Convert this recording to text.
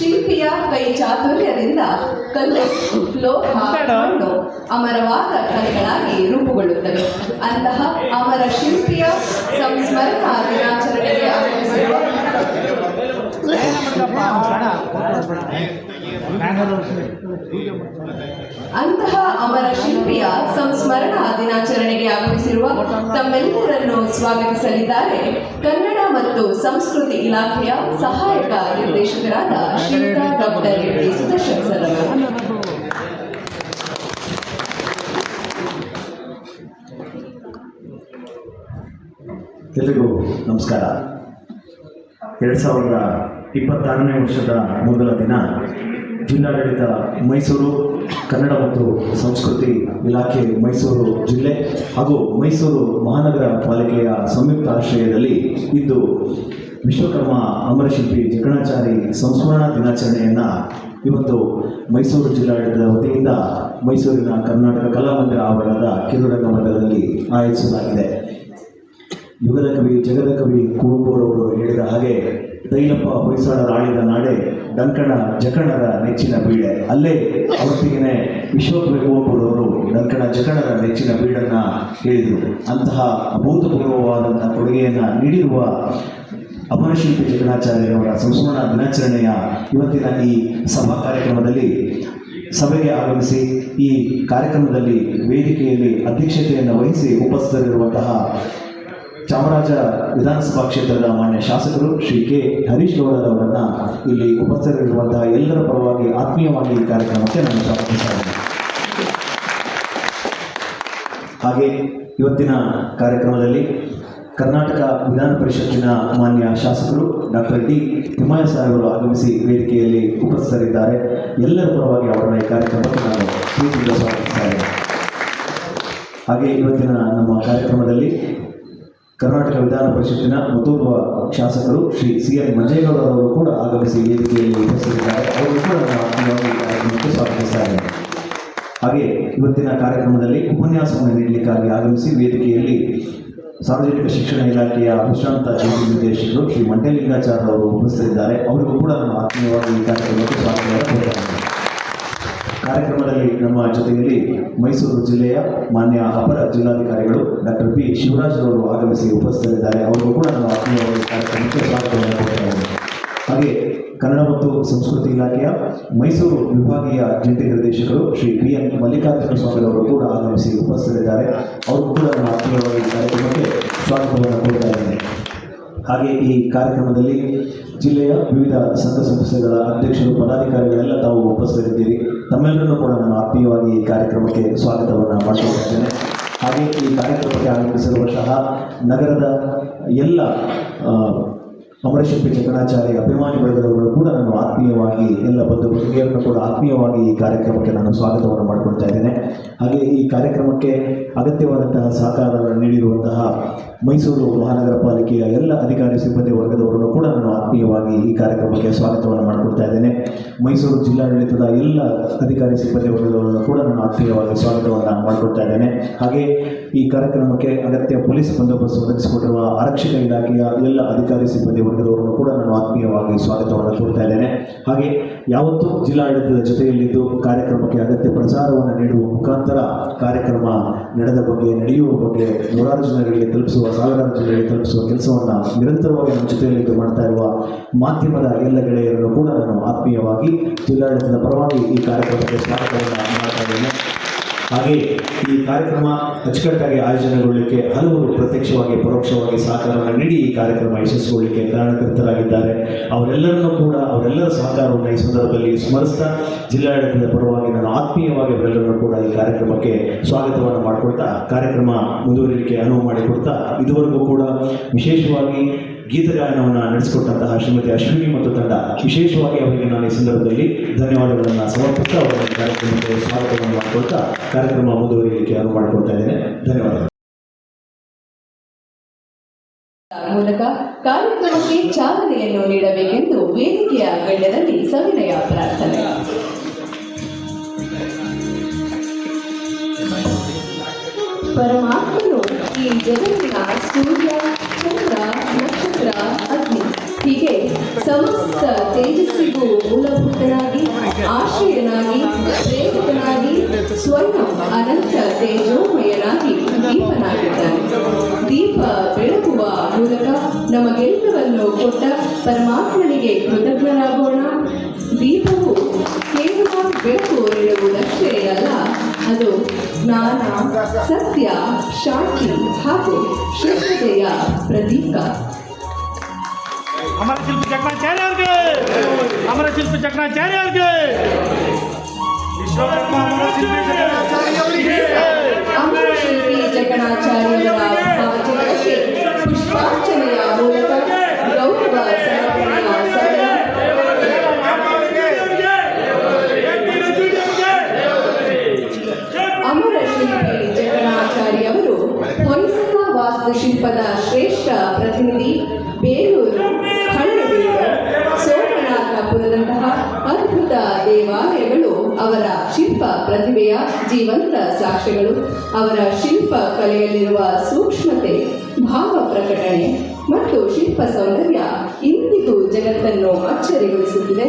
ಶಿಲ್ಪಿಯ ಕೈ ಚಾತುರ್ಯದಿಂದ ಕಲ್ಲು ಲೋಹ ಮಣ್ಣು ಅಮರವಾದ ಕಲೆಗಳಾಗಿ ರೂಪುಗೊಳ್ಳುತ್ತವೆ. ಅಂತಹ ಅಮರ ಶಿಲ್ಪಿಯ ಸಂಸ್ಮರಣಾ ದಿನಾಚರಣೆಗೆ ಆಗಮಿಸಿರುವ ಅಂತಹ ಅಮರ ಶಿಲ್ಪಿಯ ಸಂಸ್ಮರಣಾ ದಿನಾಚರಣೆಗೆ ಆಗಮಿಸಿರುವ ತಮ್ಮೆಲ್ಲರನ್ನು ಸ್ವಾಗತಿಸಲಿದ್ದಾರೆ ಕನ್ನಡ ಮತ್ತು ಸಂಸ್ಕೃತಿ ಇಲಾಖೆಯ ಸಹಾಯಕ ನಿರ್ದೇಶಕರಾದ ಶ್ರೀಯುತ ಡಾಕ್ಟರ್ ರೆಡ್ಡಿ ಸುದರ್ಶನ್ ಸರ್ ಎಲ್ರಿಗೂ ನಮಸ್ಕಾರ. ಎರಡು ಸಾವಿರದ ಇಪ್ಪತ್ತಾರನೇ ವರ್ಷದ ಮೊದಲ ದಿನ ಜಿಲ್ಲಾಡಳಿತ ಮೈಸೂರು ಕನ್ನಡ ಮತ್ತು ಸಂಸ್ಕೃತಿ ಇಲಾಖೆ ಮೈಸೂರು ಜಿಲ್ಲೆ ಹಾಗೂ ಮೈಸೂರು ಮಹಾನಗರ ಪಾಲಿಕೆಯ ಸಂಯುಕ್ತ ಆಶ್ರಯದಲ್ಲಿ ಇಂದು ವಿಶ್ವಕರ್ಮ ಅಮರಶಿಲ್ಪಿ ಜಕಣಾಚಾರಿ ಸಂಸ್ಮರಣಾ ದಿನಾಚರಣೆಯನ್ನು ಇವತ್ತು ಮೈಸೂರು ಜಿಲ್ಲಾಡಳಿತದ ವತಿಯಿಂದ ಮೈಸೂರಿನ ಕರ್ನಾಟಕ ಕಲಾಮಂದಿರ ಆವರಣದ ಕಿರುರಂಗ ಮಂದಿರದಲ್ಲಿ ಆಯೋಜಿಸಲಾಗಿದೆ. ಯುಗದ ಕವಿ, ಜಗದ ಕವಿ ಕುವೆಂಪುರವರು ಹೇಳಿದ ಹಾಗೆ ತೈಲಪ್ಪ ಹೊಯ್ಸಳರ ಆಳಿದ ನಾಡೆ ಡಂಕಣ ಜಕಣರ ನೆಚ್ಚಿನ ಬೀಡೆ ಅಲ್ಲೇ ಅವತ್ತಿಗೆ ವಿಶ್ವಕವಿ ನಂಕಣ ಜಕಣರ ನೆಚ್ಚಿನ ಬೀಡನ್ನು ಹೇಳಿದರು. ಅಂತಹ ಅಭೂತಪೂರ್ವವಾದಂತಹ ಕೊಡುಗೆಯನ್ನು ನೀಡಿರುವ ಅಮರಶಿಲ್ಪಿ ಜಕಣಾಚಾರ್ಯರವರ ಸಂಸ್ಮರಣಾ ದಿನಾಚರಣೆಯ ಇವತ್ತಿನ ಈ ಸಭಾ ಕಾರ್ಯಕ್ರಮದಲ್ಲಿ ಸಭೆಗೆ ಆಗಮಿಸಿ ಈ ಕಾರ್ಯಕ್ರಮದಲ್ಲಿ ವೇದಿಕೆಯಲ್ಲಿ ಅಧ್ಯಕ್ಷತೆಯನ್ನು ವಹಿಸಿ ಉಪಸ್ಥಿತರಿರುವಂತಹ ಚಾಮರಾಜ ವಿಧಾನಸಭಾ ಕ್ಷೇತ್ರದ ಮಾನ್ಯ ಶಾಸಕರು ಶ್ರೀ ಕೆ ಹರೀಶ್ ಗೌಡರವರನ್ನ ಇಲ್ಲಿ ಉಪಸ್ಥಿತರಿರುವಂತಹ ಎಲ್ಲರ ಪರವಾಗಿ ಆತ್ಮೀಯವಾಗಿ ಈ ಕಾರ್ಯಕ್ರಮಕ್ಕೆ ನಾನು ಸ್ವಾಗತಿಸ್ತೇನೆ. ಹಾಗೆ ಇವತ್ತಿನ ಕಾರ್ಯಕ್ರಮದಲ್ಲಿ ಕರ್ನಾಟಕ ವಿಧಾನ ಪರಿಷತ್ತಿನ ಮಾನ್ಯ ಶಾಸಕರು ಡಾಕ್ಟರ್ ಡಿ ತಿಮ್ಮಯ್ಯ ಸಾಹೇಬರು ಆಗಮಿಸಿ ವೇದಿಕೆಯಲ್ಲಿ ಉಪಸ್ಥಿತರಿದ್ದಾರೆ. ಎಲ್ಲರ ಪರವಾಗಿ ಅವರನ್ನ ಈ ಕಾರ್ಯಕ್ರಮಕ್ಕೆ ನಾನು ಪ್ರೀತಿಯಿಂದ ಸ್ವಾಗತಿಸ್ತಾ ಇದ್ದೇನೆ ಹಾಗೆ ಇವತ್ತಿನ ನಮ್ಮ ಕಾರ್ಯಕ್ರಮದಲ್ಲಿ ಕರ್ನಾಟಕ ವಿಧಾನ ಪರಿಷತ್ತಿನ ಮುತೂರ್ವ ಶಾಸಕರು ಶ್ರೀ ಸಿ ಎನ್ ಮಂಜೇಗೌಡರವರು ಕೂಡ ಆಗಮಿಸಿ ವೇದಿಕೆಯಲ್ಲಿ ಉಪಸ್ಥಿತರಿದ್ದಾರೆ ಅವರು ಕೂಡ ನಾನು ಹಾಗೆ ಇವತ್ತಿನ ಕಾರ್ಯಕ್ರಮದಲ್ಲಿ ಉಪನ್ಯಾಸವನ್ನು ನೀಡಲಿಕ್ಕಾಗಿ ಆಗಮಿಸಿ ವೇದಿಕೆಯಲ್ಲಿ ಸಾರ್ವಜನಿಕ ಶಿಕ್ಷಣ ಇಲಾಖೆಯ ವಿಶ್ರಾಂತ ಜಂಟಿ ನಿರ್ದೇಶಕರು ಶ್ರೀ ಮಂಡೇಲಿಂಗಾಚಾರ್ಯ ಅವರು ಉಪಸ್ಥಿತರಿದ್ದಾರೆ ಅವರಿಗೂ ಕೂಡ ನಾನು ಆತ್ಮೀಯವಾಗಿ ಈ ಕಾರ್ಯಕ್ರಮಕ್ಕೆ ಸ್ವಾಗತ. ಕಾರ್ಯಕ್ರಮದಲ್ಲಿ ನಮ್ಮ ಜೊತೆಯಲ್ಲಿ ಮೈಸೂರು ಜಿಲ್ಲೆಯ ಮಾನ್ಯ ಅಪರ ಜಿಲ್ಲಾಧಿಕಾರಿಗಳು ಡಾಕ್ಟರ್ ಪಿ ಶಿವರಾಜ್ರವರು ಆಗಮಿಸಿ ಉಪಸ್ಥಿತರಿದ್ದಾರೆ. ಅವರಿಗೂ ಕೂಡ ನಾವು ಆತ್ಮೀಯವಾಗಿ ಕಾರ್ಯಕ್ರಮಕ್ಕೆ ಸ್ವಾಗತವನ್ನು ಕೊಡ್ತಾ ಹಾಗೆ ಕನ್ನಡ ಮತ್ತು ಸಂಸ್ಕೃತಿ ಇಲಾಖೆಯ ಮೈಸೂರು ವಿಭಾಗೀಯ ಜಂಟಿ ನಿರ್ದೇಶಕರು ಶ್ರೀ ಪಿ ಎನ್ ಮಲ್ಲಿಕಾರ್ಜುನ ಸ್ವಾಮಿರವರು ಕೂಡ ಆಗಮಿಸಿ ಉಪಸ್ಥಿತರಿದ್ದಾರೆ. ಅವರು ಕೂಡ ನಾವು ಆತ್ಮೀಯವಾಗಿ ಕಾರ್ಯಕ್ರಮಕ್ಕೆ ಸ್ವಾಗತವನ್ನು ಕೊಡ್ತಾ ಇದ್ದೇನೆ. ಹಾಗೆ ಈ ಕಾರ್ಯಕ್ರಮದಲ್ಲಿ ಜಿಲ್ಲೆಯ ವಿವಿಧ ಸಂಘ ಸಂಸ್ಥೆಗಳ ಅಧ್ಯಕ್ಷರು, ಪದಾಧಿಕಾರಿಗಳೆಲ್ಲ ತಾವು ಉಪಸ್ಥಿತರಿದ್ದೀರಿ. ತಮ್ಮೆಲ್ಲರನ್ನು ಕೂಡ ನಾನು ಆತ್ಮೀಯವಾಗಿ ಈ ಕಾರ್ಯಕ್ರಮಕ್ಕೆ ಸ್ವಾಗತವನ್ನು ಮಾಡಿಕೊಳ್ಳುತ್ತೇನೆ ಹಾಗೆ ಈ ಕಾರ್ಯಕ್ರಮಕ್ಕೆ ಆಗಮಿಸಿರುವಂತಹ ನಗರದ ಎಲ್ಲ ಅಮರಶಿಲ್ಪಿ ಚಂದ್ರಾಚಾರ್ಯ ಅಭಿಮಾನಿ ಬಳಗದವರು ಕೂಡ ನಾನು ಆತ್ಮೀಯವಾಗಿ ಎಲ್ಲ ಬಂಧು ಬಂಧುಗಳನ್ನು ಕೂಡ ಆತ್ಮೀಯವಾಗಿ ಈ ಕಾರ್ಯಕ್ರಮಕ್ಕೆ ನಾನು ಸ್ವಾಗತವನ್ನು ಮಾಡಿಕೊಳ್ತಾ ಇದ್ದೇನೆ. ಹಾಗೆ ಈ ಕಾರ್ಯಕ್ರಮಕ್ಕೆ ಅಗತ್ಯವಾದಂತಹ ಸಹಕಾರವನ್ನು ನೀಡಿರುವಂತಹ ಮೈಸೂರು ಮಹಾನಗರ ಪಾಲಿಕೆಯ ಎಲ್ಲ ಅಧಿಕಾರಿ ಸಿಬ್ಬಂದಿ ವರ್ಗದವರನ್ನು ಕೂಡ ನಾನು ಆತ್ಮೀಯವಾಗಿ ಈ ಕಾರ್ಯಕ್ರಮಕ್ಕೆ ಸ್ವಾಗತವನ್ನು ಮಾಡಿಕೊಡ್ತಾ ಇದ್ದೇನೆ. ಮೈಸೂರು ಜಿಲ್ಲಾಡಳಿತದ ಎಲ್ಲ ಅಧಿಕಾರಿ ಸಿಬ್ಬಂದಿ ವರ್ಗದವರನ್ನು ಕೂಡ ನಾನು ಆತ್ಮೀಯವಾಗಿ ಸ್ವಾಗತವನ್ನು ಮಾಡಿಕೊಡ್ತಾ ಇದ್ದೇನೆ. ಹಾಗೆ ಈ ಕಾರ್ಯಕ್ರಮಕ್ಕೆ ಅಗತ್ಯ ಪೊಲೀಸ್ ಬಂದೋಬಸ್ತ್ ಒದಗಿಸಿಕೊಂಡಿರುವ ಆರಕ್ಷಕ ಇಲಾಖೆಯ ಎಲ್ಲ ಅಧಿಕಾರಿ ಸಿಬ್ಬಂದಿ ವರ್ಗದವರನ್ನು ಕೂಡ ನಾನು ಆತ್ಮೀಯವಾಗಿ ಸ್ವಾಗತವನ್ನು ಕೋರ್ತಾ ಇದ್ದೇನೆ. ಹಾಗೆ ಯಾವತ್ತೂ ಜಿಲ್ಲಾಡಳಿತದ ಜೊತೆಯಲ್ಲಿದ್ದು ಕಾರ್ಯಕ್ರಮಕ್ಕೆ ಅಗತ್ಯ ಪ್ರಚಾರವನ್ನು ನೀಡುವ ಮುಖಾಂತರ ಕಾರ್ಯಕ್ರಮ ನಡೆದ ಬಗ್ಗೆ, ನಡೆಯುವ ಬಗ್ಗೆ ನೂರಾರು ಜನಗಳಿಗೆ ತಲುಪಿಸುವ, ಸಾವಿರಾರು ಜನಗಳಿಗೆ ತಲುಪಿಸುವ ಕೆಲಸವನ್ನು ನಿರಂತರವಾಗಿ ನಮ್ಮ ಜೊತೆಯಲ್ಲಿದ್ದು ಮಾಡ್ತಾ ಇರುವ ಮಾಧ್ಯಮದ ಎಲ್ಲ ಗೆಳೆಯರನ್ನು ಕೂಡ ನಾನು ಆತ್ಮೀಯವಾಗಿ ಜಿಲ್ಲಾಡಳಿತದ ಪರವಾಗಿ ಈ ಕಾರ್ಯಕ್ರಮಕ್ಕೆ ಸ್ವಾಗತವನ್ನು ಮಾಡ್ತಾ ಇದ್ದೇನೆ. ಹಾಗೆ ಈ ಕಾರ್ಯಕ್ರಮ ಅಚ್ಚುಕಟ್ಟಾಗಿ ಆಯೋಜನೆಗೊಳ್ಳಲಿಕ್ಕೆ ಹಲವರು ಪ್ರತ್ಯಕ್ಷವಾಗಿ, ಪರೋಕ್ಷವಾಗಿ ಸಹಕಾರವನ್ನು ನೀಡಿ ಈ ಕಾರ್ಯಕ್ರಮ ಯಶಸ್ವಿಗೊಳ್ಳಲಿಕ್ಕೆ ಕಾರಣಕರ್ತರಾಗಿದ್ದಾರೆ. ಅವರೆಲ್ಲರನ್ನೂ ಕೂಡ, ಅವರೆಲ್ಲರ ಸಹಕಾರವನ್ನು ಈ ಸಂದರ್ಭದಲ್ಲಿ ಸ್ಮರಿಸ್ತಾ ಜಿಲ್ಲಾಡಳಿತದ ಪರವಾಗಿ ನಾನು ಆತ್ಮೀಯವಾಗಿ ಅವರೆಲ್ಲರನ್ನೂ ಕೂಡ ಈ ಕಾರ್ಯಕ್ರಮಕ್ಕೆ ಸ್ವಾಗತವನ್ನು ಮಾಡಿಕೊಡ್ತಾ ಕಾರ್ಯಕ್ರಮ ಮುಂದುವರಿಲಿಕ್ಕೆ ಅನುವು ಮಾಡಿಕೊಡ್ತಾ, ಇದುವರೆಗೂ ಕೂಡ ವಿಶೇಷವಾಗಿ ಗೀತಗಾಯನವನ್ನು ನಡೆಸಿಕೊಟ್ಟಂತಹ ಶ್ರೀಮತಿ ಅಶ್ವಿನಿ ಮತ್ತು ತಂಡ, ವಿಶೇಷವಾಗಿ ಅವರಿಗೆ ನಾನು ಈ ಸಂದರ್ಭದಲ್ಲಿ ಧನ್ಯವಾದಗಳನ್ನು ಸಮರ್ಪಿಸ್ತಾ ಅವರ ಕಾರ್ಯಕ್ರಮಕ್ಕೆ ಸ್ವಾಗತವನ್ನು ಮಾಡಿಕೊಳ್ತಾ ಕಾರ್ಯಕ್ರಮ ಮುಂದುವರಿಯಲಿಕ್ಕೆ ಅನುವು ಮಾಡಿಕೊಡ್ತಾ ಇದ್ದೇನೆ. ಧನ್ಯವಾದಗಳು. ಮೂಲಕ ಕಾರ್ಯಕ್ರಮಕ್ಕೆ ಚಾಲನೆಯನ್ನು ನೀಡಬೇಕೆಂದು ವೇದಿಕೆಯ ಗಣ್ಯರಲ್ಲಿ ಸವಿನಯ ಪ್ರಾರ್ಥನೆ. ಪರಮಾತ್ಮನು ಈ ಜಗತ್ತಿನ ಸೂರ್ಯ ನಕ್ಷತ್ರ ಅಗ್ನಿ ಹೀಗೆ ಸಮಸ್ತ ತೇಜಸ್ಸಿಗೂ ಮೂಲಭೂತನಾಗಿ ಆಶ್ರಯನಾಗಿ ಪ್ರೇರಕನಾಗಿ ಸ್ವಯಂ ಅನಂತ ತೇಜೋಮಯನಾಗಿ ದೀಪನಾಗಿದ್ದಾನೆ ದೀಪ ಬೆಳಗುವ ಮೂಲಕ ನಮಗೆಲ್ಲವನ್ನು ಕೊಟ್ಟ ಪರಮಾತ್ಮನಿಗೆ ಕೃತಜ್ಞರಾಗೋಣ ದೀಪವು ಕೇವಲ ಬೆಳಕು ಅದು ಜ್ಞಾನ ಸತ್ಯ ಶಾಂತಿ ಹಾಗೂ ಶುದ್ಧತೆಯ ಪ್ರತೀಕ ಅಮರ ಶಿಲ್ಪಿ ಚಕ್ರಾಚಾರ್ಯ ಅವ್ರಿಗೆ ಅಮರ ಶಿಲ್ಪಿ ಚಕ್ರಾಚಾರ್ಯ ಅವ್ರಿಗೆ ವಿಶ್ವಕರ್ಮ ಅಮರ ಶಿಲ್ಪಿ ಚಕ್ರಾಚಾರ್ಯ ಅವರಿಗೆ ಅಮರ ಶಿಲ್ಪಿ ಜಗಣಾಚಾರ್ಯರ ವಾಸ್ತುಶಿಲ್ಪದ ಶ್ರೇಷ್ಠ ಪ್ರತಿನಿಧಿ ಬೇಲೂರು ಹಳೆಬೀಡು. ಸೋಮನಾಥಪುರದಂತಹ ಅದ್ಭುತ ದೇವಾಲಯಗಳು ಅವರ ಶಿಲ್ಪ ಪ್ರತಿಭೆಯ ಜೀವಂತ ಸಾಕ್ಷ್ಯಗಳು. ಅವರ ಶಿಲ್ಪ ಕಲೆಯಲ್ಲಿರುವ ಸೂಕ್ಷ್ಮತೆ, ಭಾವ ಪ್ರಕಟಣೆ ಮತ್ತು ಶಿಲ್ಪ ಸೌಂದರ್ಯ ಇಂದಿಗೂ ಜಗತ್ತನ್ನು ಅಚ್ಚರಿಗೊಳಿಸುತ್ತಿದೆ